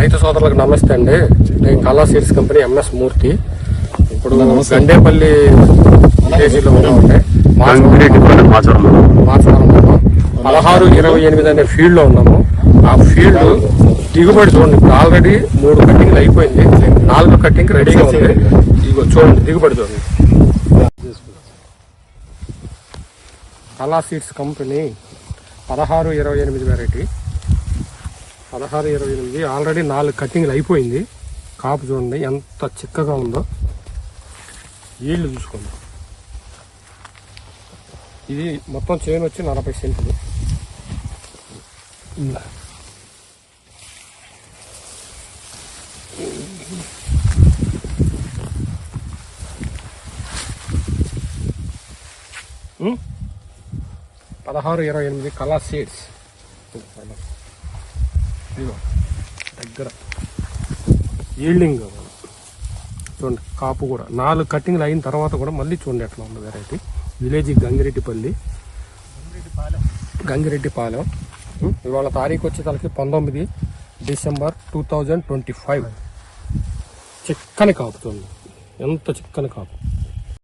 రైతు సోదరులకు నమస్తే అండి. నేను కళా సీడ్స్ కంపెనీ ఎంఎస్ మూర్తి. ఇప్పుడు గండేపల్లి విలేజ్లో ఉన్నామండి మాచవరంలో పదహారు ఇరవై ఎనిమిది అనే ఫీల్డ్లో ఉన్నాము. ఆ ఫీల్డ్ దిగుబడి చూడండి. ఆల్రెడీ మూడు కట్టింగ్లు అయిపోయింది. నాలుగు కట్టింగ్ రెడీగా ఉంది. ఇగో చూడండి దిగుబడి చూడండి. కళా సీడ్స్ కంపెనీ పదహారు ఇరవై ఎనిమిది వెరైటీ. పదహారు ఇరవై ఎనిమిది ఆల్రెడీ నాలుగు కట్టింగ్లు అయిపోయింది. కాపు చూడండి ఎంత చిక్కగా ఉందో. ఈళ్ళు చూసుకోండి. ఇది మొత్తం చేయను వచ్చి నలభై సెంట్లు. పదహారు ఇరవై ఎనిమిది కళా సీడ్స్ ఇదిగో దగ్గర. ఈల్డింగ్. చూడండి కాపు కూడా. నాలుగు కట్టింగ్లు అయిన తర్వాత కూడా మళ్ళీ చూడండి ఎట్లా ఉంది వెరైటీ విలేజ్ గంగిరెడ్డిపల్లి. గంగిరెడ్డిపాలెం. ఇవాళ తారీఖు వచ్చేసరికి పంతొమ్మిది December two thousand twenty five. చిక్కని కాపు చూడండి. ఎంత చిక్కని కాపు.